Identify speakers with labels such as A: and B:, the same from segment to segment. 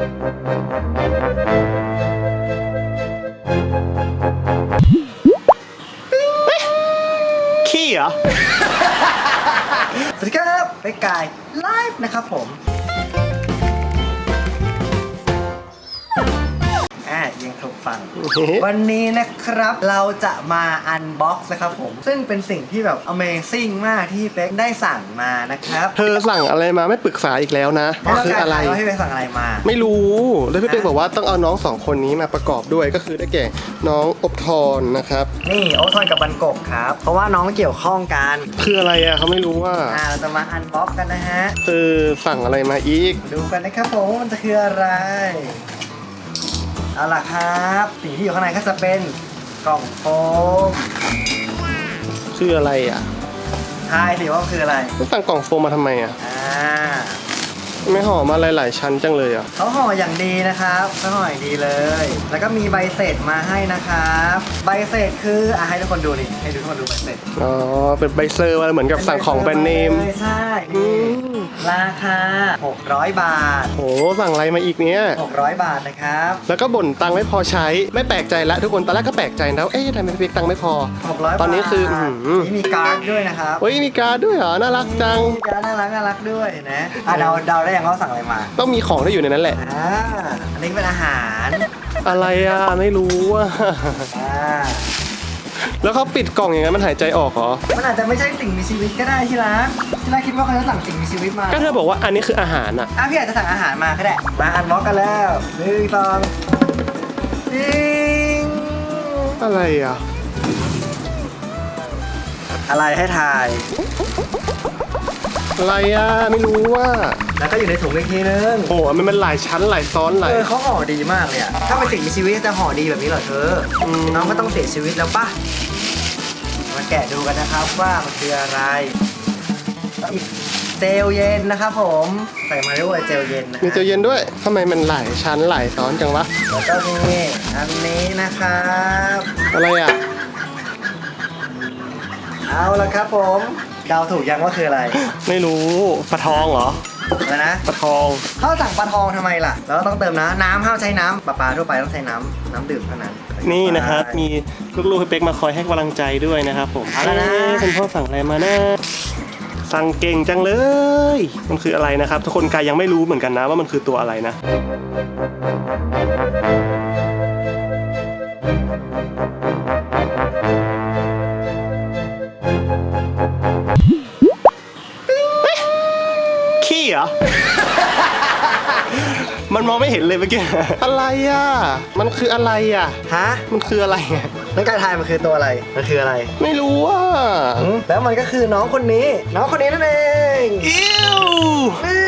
A: ขี้เหรอ
B: สวัสดีครับเป็กกายไลฟ์นะครับผม ฟัง วันนี้นะครับเราจะมาอันบ็อกซ์นะครับผม ซึ่งเป็นสิ่งที่แบบ Amazing มากที่เป็กได้สั่งมานะครับ
A: เธอสั่งอะไรมาไม่ปรึกษาอีกแล้วนะก็คืออะไร
B: แล้วให้เป็กสั่งอะไรมา
A: ไม่รู้แล้วพี่เป๊กบอกว่าต้องเอาน้องสองคนนี้มาประกอบด้วยก็คือได้แก่น้องอบทอนนะครับ
B: นี่โอทอนกับบันกบครับ เพราะว่าน้องเกี่ยวข้องกัน
A: คืออะไรอะเขาไม่รู้ว่า
B: อ่าเราจะมาอันบ็อกซ์กันนะฮะ
A: เธอสั่งอะไรมาอีก
B: ดูกันนะครับผมมันจะคืออะไร เอาล่ะครับสิ่งที่อยู่ข้างในก็จะเป็นกล่องโฟม
A: คืออะไรอะ
B: ทายสิว่าคืออะไร
A: ต้องสั่งกล่องโฟมมาทำไมอะ
B: อ่า
A: ไม่ห่อมาหลาย ๆ ชั้นจังเลยอะ
B: เขาห่ออย่างดีนะครับเขาห่ออย่างดีเลย แล้วก็มีใบเสร็จมาให้นะครับ ใบเสร็จคืออะให้ทุกคนดูดิให้ทุกคนดูใบเสร็จ
A: อ๋อ เป็นใบเซอร์มาเหมือนกับสั่งของแบรนด์เนม
B: ใช่ใช่
A: อื
B: นี่
A: ม
B: ราคา 600 บาท
A: โหสั่งอะไรมาอีกเนี่ย
B: 600 บาทนะครับ
A: แล้วก็บ่นตังค์ไม่พอใช้ไม่แปลกใจละทุกคนตอนแรกก็แปลกใจนะเอ๊ะทำไมพี่เป๊กตังค์ไม่พอ
B: 600
A: ตอนนี้คือ
B: บบาท
A: อื้อหือ
B: นี่มีการ์ดด้วยนะครับ
A: เฮ้ยมีการ์ดด้วยเหรอน่ารักจัง
B: มีการ์ดน่ารักน่ารักด้วยเห็นะอะเดาเดาได้ยังว่าสั่งอะไรมา
A: ต้องมีของที่อยู่ในนั้นแหละ
B: อ่าอันนี้เป็นอาหาร
A: อะไรอะไม่รู้อะ
B: อ่า
A: แล้วเขาปิดกล่องอย่างนั้นมันหายใจออกเหรอ
B: มันอาจจะไม่ใช่สิ่งมีชีวิตก็ได้ที่รักที่รักคิดว่าเขาจะสั่งสิ่งมีชีวิตมา
A: ก็เธอบอกว่าอันนี้คืออาหารอะ
B: อะพี่อาจจะสั่งอาหารมาก็ได้ มาอันบ็อกกันแล้วหนึ่งสองจิง
A: อะไรอะ
B: อะไรให้ทาย
A: อะไรอะ ไม่รู้ว่า
B: แล้วก็อยู่ในถุงอีกทีนึง
A: โอ้โหมันมันหลายชั้นหลายซ้อนหลาย
B: เออเขาห่อดีมากเลยอะถ้าเป็นสิ่งมีชีวิตจะห่อดีแบบนี้เหรอเธออ
A: ม
B: น้องก็ต้องเสียชีวิตแล้วปะมาแกะดูกันนะครับว่ามันคืออะไรแล้วอีกเจลเย็นนะครับผมใส่มาด้วยเจลเย็นนะฮะ
A: มีเจลเย็นด้วยทำไมมันหลายชั้นหลายซ้อนจังวะ
B: แล้วก็มีอันนี้นะครับ
A: อะไรอะ
B: เอาละครับผมเดาถูกยังว่าคืออะไร
A: ไม่รู้ปลาทองเหรอ
B: อะไรนะ
A: ปลาทอง
B: เขาสั่งปลาทองทำไมล่ะ แล้วก็ต้องเติมน้ำน้ำห้ามใช้น้ำปลาปลาทั่วไปต้องใช้น้ำน้ำดื่มเท่านั้น
A: นี่นะครับมีลูกๆพี่เป๊กมาคอยให้กำลังใจด้วยนะครับผม
B: เอาละนะ
A: เอ๊คุณพ่อสั่งอะไรมานะสั่งเก่งจังเลย มันคืออะไรนะครับ ทุกคนกายยังไม่รู้เหมือนกันนะว่ามันคือตัวอะไรนะ รอ มันมองไม่เห็นเลยเมื่อกี้ อะไรอะ มันคืออะไรอะ
B: ฮะ
A: มันคืออะไรอะ
B: นักการทายมันคือตัวอะไร มันคืออะไร
A: ไม่รู้อะ
B: แล้วมันก็คือน้องคนนี้ น้องคนนี้นั่นเอง
A: อิ้ว
B: นี่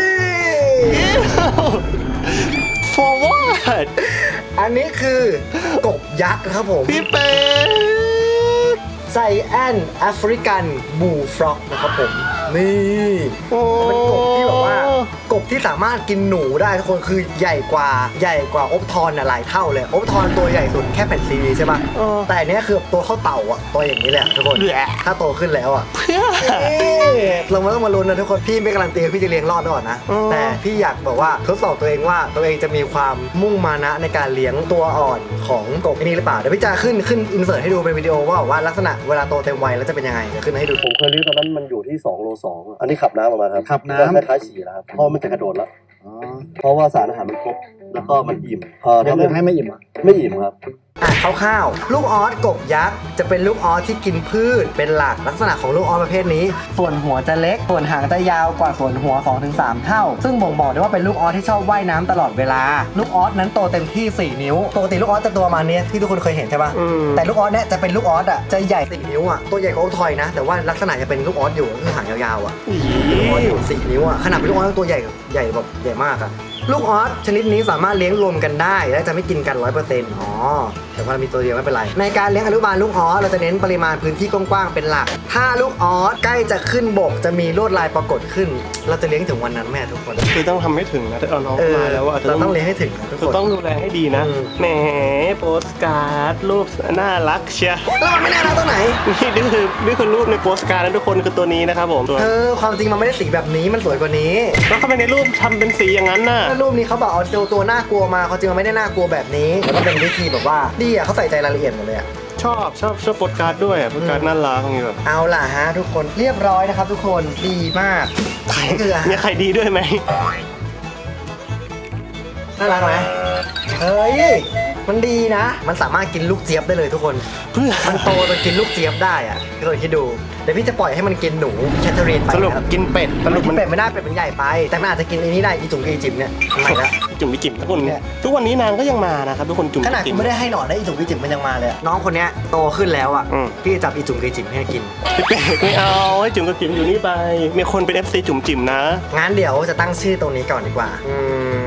A: อิ้ว for what
B: อันนี้คือกบยักษ์ครับผม
A: พี่เป็ด
B: ไซแอนแอฟริกันบูฟร็อกนะครับผม นี่
A: โอ้
B: เป็นกบที่แบบว่า กบที่สามารถกินหนูได้ทุกคนคือใหญ่กว่าใหญ่กว่าอบทอนน่ะหลายเท่าเลยอบทอนตัวใหญ่สุดแค่แผ่นซีดีใช่ปะ
A: เออ
B: แต่อันเนี้ยคือตัวเข้าเต่าอะตัวอย่างนี้แหละทุกคน
A: แหละ
B: ถ้าโตขึ้นแล้วอะ
A: เพื่อ
B: เราไม่ต้องมาลุ้นนะทุกคน พี่ไม่การันตีว่าพี่จะเลี้ยงรอดก่อนนะ
A: อืม
B: แต่พี่อยากบอกว่าทดสอบตัวเองว่าตัวเองจะมีความมุ่งมานะในการเลี้ยงตัวอ่อนของกบอันนี้หรือเปล่า เดี๋ยวพี่จะขึ้นขึ้นอินเสิร์ตให้ดูเป็นวิดีโอว่าว่าลักษณะเวลาโตเต็มวัยแล้วจะเป็นยังไงเดี๋ยวขึ้นให้ดู
C: ผมเคยเลี้ยงตอนนั้นมันอยู่ที่2โล2อันนี้ขับน้ำออกมาครับ
B: ขับน้ำ
C: คล้ายๆฉี่แล้วครับเพราะมันจะกระโดดแล้ว เพราะว่าสารอาหารมันครบ แล้วก็มันอิ่มพอ
B: ยัง
C: ทำ
B: อื่นให้ไม่อิ่มอะ
C: ไม่อิ่มครับ
B: อะคร่าวๆ ลูกออสกบยักษ์จะเป็นลูกออสที่กินพืชเป็นหลักลักษณะของลูกออสประเภทนี้ ส่วนหัวจะเล็ก ส่วนหางจะยาวกว่าส่วนหัว 2-3 เท่า ซึ่งบ่งบอกได้ว่าเป็นลูกออสที่ชอบว่ายน้ำตลอดเวลา ลูกออสนั้นโตเต็มที่ 4 นิ้ว ปกติลูกออสจะตัวประมาณนี้ที่ทุกคนเคยเห็นใช่ปะ
A: อืม
B: แต่ลูกออสเนี่ยจะเป็นลูกออสอะจะใหญ่4นิ้วอะตัวใหญ่กว่าโอทอยนะ แต่ว่าลักษณะจะเป็นลูกออสอยู่ก็คือหางยาวๆอะลูกออสอยู่สี่นิ้วอะขนาดเป็นลูกออสตัวใหญ่ใหญ่แบบใหญ่มากอะ ลูกออสชนิดนี้สามารถเลี้ยงรวมกันได้ และจะไม่กินกันร้อยเปอร์เซ็นต์อ๋อ แต่ว่ามีตัวเดียวไม่เป็นไร ในการเลี้ยงอนุบาลลูกออสเราจะเน้นปริมาณพื้นที่กว้างๆเป็นหลัก ถ้าลูกออสใกล้จะขึ้นบกจะมีลวดลายปรากฏขึ้น เราจะเลี้ยงถึงวันนั้นแม่ทุกคน
A: คือต้องทำให้ถึงนะถ้าเอาน้อง
B: เออ
A: มาแล้วอะ
B: เราต้องเลี้ยงให้ถึงนะทุก
A: คือ
B: คน
A: ต้องดูแลให้ดีนะ
B: อืม
A: แหมโปสการ์ดรูปน่ารักเชีย
B: แล้วมันไม่น่ารักตรงไหน
A: นี่นี่คือนี่คือรูปในโปสการ์ดนะทุกคนคือตัวนี้นะครับผมตัว
B: เธอความจริงมันไม่ได้สีแบบนี้มันสวยกว่านี้
A: แล้วทำไมในรูปทำเป็นสีอย่างนั้นน่ะ
B: เรูปนี้เขาบอกเอาตัวตัวน่ากลัวมาเขาจริงมันไม่ได้น่ากลัวแบบนี้แล้วก็เป็นวิธีแบบว่าดีอะเขาใส่ใจรายละเอียดหมดเลยอะ
A: ชอบชอบชอบโปสการ์ดด้วยอะโปสการ์ดน่ารักอย่างเงี้ยแบบ
B: เอาล่ะฮะทุกคนเรียบร้อยนะครับ ทุกคนดีมากนี่คืออาหาร
A: มีใครดีด้วยไหม
B: น่ารักไหมเฮ้ย มันดีนะ มันสามารถกินลูกเจี๊ยบได้เลยทุกคน
A: เพื่อ
B: มันโตจนกินลูกเจี๊ยบได้อะทุกคนคิดดู เดี๋ยวพี่จะปล่อยให้มันกินหนูแคทเธอรีนไป
A: สรุป
B: นะครับ
A: กินเป็ดส
B: มัน
A: รุป
B: กิ
A: มันน
B: เป็ดไม่ได้เป็ดมันใหญ่ไป แต่มันอาจจะกินไอ้นี้ได้อีจุ๋มกับอีจิ๋มเนี่ยทำไมละ
A: จุ่มมิจิมทุกคน
B: เนี่ย
A: ทุกวันนี้นางก็ยังมานะครับทุกคนจุ่ม
B: ขนาด
A: จิ
B: กู
A: ม
B: ไม่ได้ให้หนอนได้อีจุ๋มกับอีจิ๋มมันยังมาเลยอะน้องคนเนี้ยโตขึ้นแล้วอะ
A: อืม
B: พี่จะจับอีจุ๋มกับอีจิ๋มให้กิน
A: พี่เป็ดไม่เอาให้จุ่มกับจิ๋มอยู่นี่ไป มีคนเป็น FC จุ่มจิ๋มนะ
B: งั้นเดี๋ยวจะตั้งชื่อตรงนี้ก่อนดีกว่า อื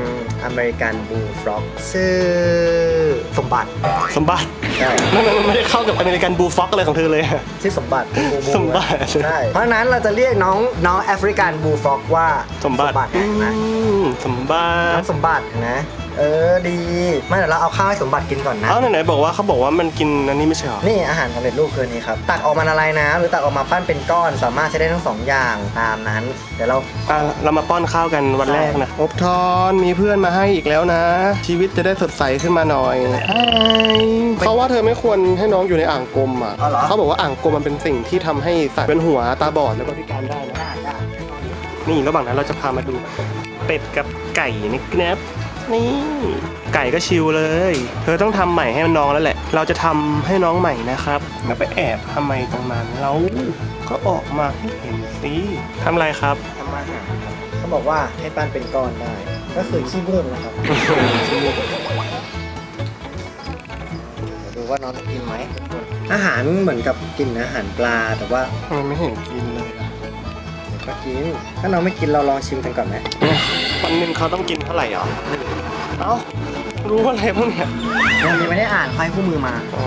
B: ม อเมริกันบูฟล็อก ชื่อ สมบัติ
A: สมบัติ
B: ใช่
A: มันมันมันไม่ได้เข้ากับอเมริกันบูฟ็อกอะไรของเธอเลยอะ
B: ชื่อสมบัติบูบู
A: สมบัติ
B: ใช่เพราะฉะนั้นเราจะเรียกน้องน้องแอฟริกันบูฟล็อกว่า
A: สมบัติ
B: เห็นไหม
A: อืมสมบั
B: น้อ
A: ติ
B: งสมบัติเห็นะ เออดีไม่เดี๋ยวเราเอาข้าวให้สมบัติกินก่อนนะ
A: เอ้าไหนๆบอกว่าเขาบอกว่ามันกินอันนี้ไม่ใช่เหรอ
B: นี่อาหารสำเร็จรูปคืนนี้ครับ ตักออกมาละลายน้ำหรือตักออกมาปั้นเป็นก้อนสามารถใช้ได้ทั้งสองอย่างตามนั้น เดี๋ยวเรา
A: อะเรามาป้อนข้าวกันวันแรกนะอบทอนมีเพื่อนมาให้อีกแล้วนะ ชีวิตจะได้สดใสขึ้นมาหน่อยเขาว่าเธอไม่ควรให้น้องอยู่ในอ่างกลมอะ
B: อ๋อเหรอ
A: เขาบอกว่าอ่างกลมมันเป็นสิ่งที่ทำให้สัตว์เป็นหัวตาบอดแล้วก็พิการได้นะ
B: ได้ได้
A: นี่ระหว่างนั้นเราจะพามาดูเป็ดกับไก่นะครับ นี่ไก่ก็ชิวเลย เธอต้องทำใหม่ให้น้องแล้วแหละ เราจะทำให้น้องใหม่นะครับแล้วไปแอบทำไมตรงนั้นเราก็ออกมาให้เห็นสิทำอะไรครับ
B: ทำอาหารครับเขาบอกว่าให้ปั้นเป็นก้อนได้ ก็คือขี้บุ้งนะครับเดี๋ยวดูว่าน้องจะกินไหมทุกคนอาหารเหมือนกับกินอาหารปลาแต่ว่า
A: มันไม่เห็นกินเลยอะ
B: เดี๋ยวก็กินถ้าน้องไม่กินเราลองชิมกันก่อนไหม
A: วันหนึ่งเขาต้องกินเท่าไหร่อะเอ้า รู้อะไรบ้างเนี่ย
B: ยังไม่ได้อ่านค่อยคู่มือมา
A: อ๋อ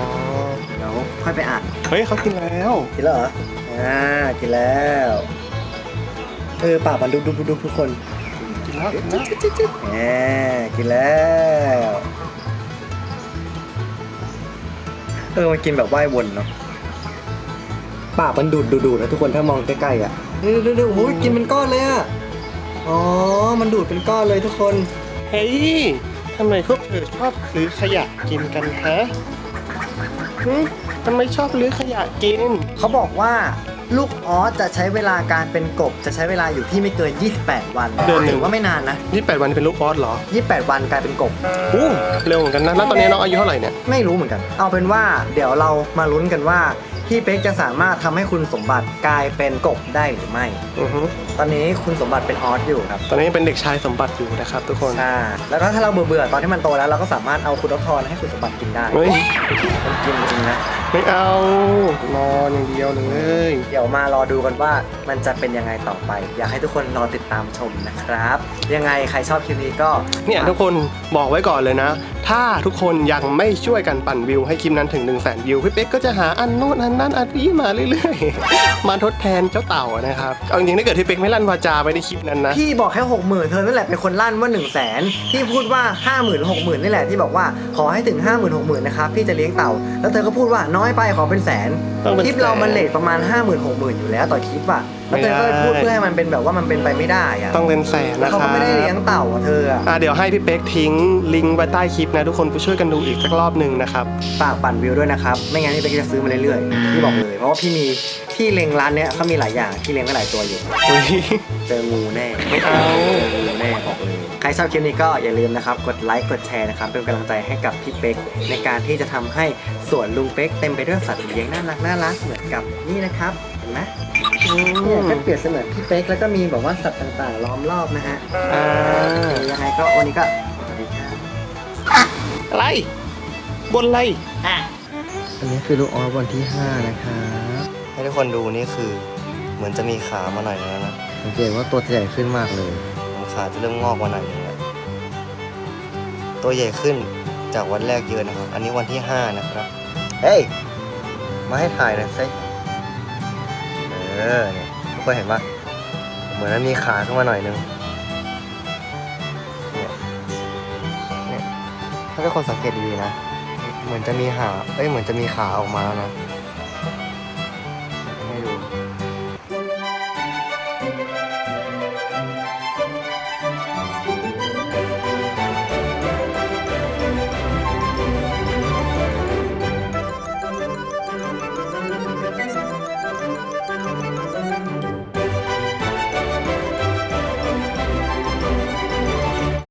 B: เดี๋ยวค่อยไปอ่าน
A: เฮ้ยเขากินแล้ว
B: กินแล้วเหรอ อ่า กินแล้ว เออปากมันดุบดุบดุบดุบทุกคน
A: กินแล้วกินแล้ว
B: แหมกินแล้ว เออมันกินแบบว่ายวนเนาะ ปากมันดูดดูดดูดนะทุกคนถ้ามองใกล้ๆอะ ดูดูดูโอ้ยกินเป็นก้อนเลยอะ อ๋อ มันดูดเป็นก้อนเลยทุกคน
A: เฮ้ยทำไมพวกเธอชอบซื้อขยะกินกันฮะหึทำไมชอบลื้อขยะกิน
B: เขาบอกว่าลูกออสจะใช้เวลาการเป็นกบ จะใช้เวลาอยู่ที่ไม่เกิน 28 วัน
A: เดือนหนึ่ง
B: ถือว่าไม่นานนะ
A: นี่แปดวันเป็นลูกออสเหรอ
B: 28 วันกลายเป็นกบ
A: อู้เร็วเหมือนกันนะ แล้วตอนนี้น้องอายุเท่าไหร่เนี่ย
B: ไม่รู้เหมือนกัน เอาเป็นว่าเดี๋ยวเรามาลุ้นกันว่า พี่เป๊กจะสามารถทำให้คุณสมบัติกลายเป็นกบได้หรือไม่
A: อือฮึ
B: ตอนนี้คุณสมบัติเป็นออสอยู่ครับ
A: ตอนนี้เป็นเด็กชายสมบัติอยู่นะครับทุกคน
B: ใช่แล้วก็ถ้าเราเบื่อเบื่อๆตอนที่มันโตแล้วเราก็สามารถเอาคุณออฟทอนให้คุณสมบัติกินได้
A: เฮ้ย
B: มันกินจริงนะ
A: ไม่เอา นอนอย่างเดียวเลย
B: เดี๋ยวมารอดูกันว่ามันจะเป็นยังไงต่อไป อยากให้ทุกคนรอติดตามชมนะครับ ยังไงใครชอบคลิปนี้ก็
A: เนี่ยทุกคนบอกไว้ก่อนเลยนะ ถ้าทุกคนยังไม่ช่วยกันปั่นวิวให้คลิปนั้นถึง1นึ่งแสนวิวพี่เป๊กก็จะหาอันนู้นอันนั้นอันนี้มาเรื่อยๆ มาทดแทนเจ้าเต่านะครับเอาจริงๆถ้าเกิดพี่เป๊กไม่ลั่นวาจาไปในคลิปนั้นนะ
B: พี่บอกแค่หกหมื่นเธอนั่นแหละเป็นคนลั่นว่า1นึ่งแสนพี่พูดว่าห้าหมื่นหกหมื่นนี่แหละที่บอกว่าขอให้ถึงห้าหมื่นหกหมื่นนะครับพี่จะเลี้ยงเต่า แล้วเธอก็พูดว่าน้อยไปขอเป็นแสน
A: ต้องเป็น
B: คลิปเรา
A: แสน
B: มันเลทประมาณ 5 0 0 0 0 6 0 0 0อยู่แล้วต่อคลิปอะแล้วเธอก็
A: ไม่ได้
B: พูดเพื่อให้มันเป็นแบบว่ามันเป็นไปไม่ได้อะ
A: ต้องเป็นแสน
B: แล้ว
A: นะค
B: เขา
A: รั
B: ก็
A: บ
B: ไม่ได้เลี้ยงเต่าอะเธออะ
A: อะเดี๋ยวให้พี่เป๊กทิ้งลิงก์ไว้ใต้คลิปนะทุกคนไปช่วยกันดูอีกสักรอบหนึ่งนะครับ
B: ฝากปั่นวิวด้วยนะครับ ไม่งั้นพี่เป๊กจะซื้อมาเรื่อยๆพี่บอกเลย เพราะว่าพี่มีพี่เล็งร้านเนี้ยเขามีหลายอย่างพี่เล็งไว้หลายตัวอยู่
A: อุ้ย
B: เจองูแน่
A: ไม่เอา
B: เจองู รชอบคลิปนี้ก็อย่าลืมนะครับ กดไลค์ กดแชร์นะครับ เป็นกำลังใจให้กับพี่เป๊กในการที่จะทำให้สวนลุงเป๊กเต็มไปด้วยสัตว์เลี้ยงน่ารักน่ารักเหมือนกับนี่นะครับ เห็นไหมเนี่ยก็เปรียบเสมือนพี่เป๊กแล้วก็มีแบบว่าสัตว์ต่างๆ ล้อมรอบนะฮะ
A: อ่า
B: ยังไงก็วันนี้ก็สวัสดีครับ
A: อะไรบนอะไร
B: อันนี้คือลูกออสวันที่ 5 นะครับ
D: ให้ทุกคนดูนี่คือเหมือนจะมีขามาหน่อยแล้วนะ
B: สังเกตว่าตัวใหญ่ขึ้นมากเลย
D: มัน ขาจะเริ่มงอกมาหน่อยนึงแล้วตัวใหญ่ขึ้นจากวันแรกเยอะนะครับ อันนี้วันที่ห้านะครับ เฮ้ย มาให้ถ่ายหน่อยสิเออเนี่ยทุกคนเห็นปะเหมือนมันมีขาขึ้นมาหน่อยนึง เนี่ยเนี่ยถ้าทุกคนสังเกตดีๆนะ เหมือนจะมีหาเอ้ย เหมือนจะมีขาออกมาแล้วนะ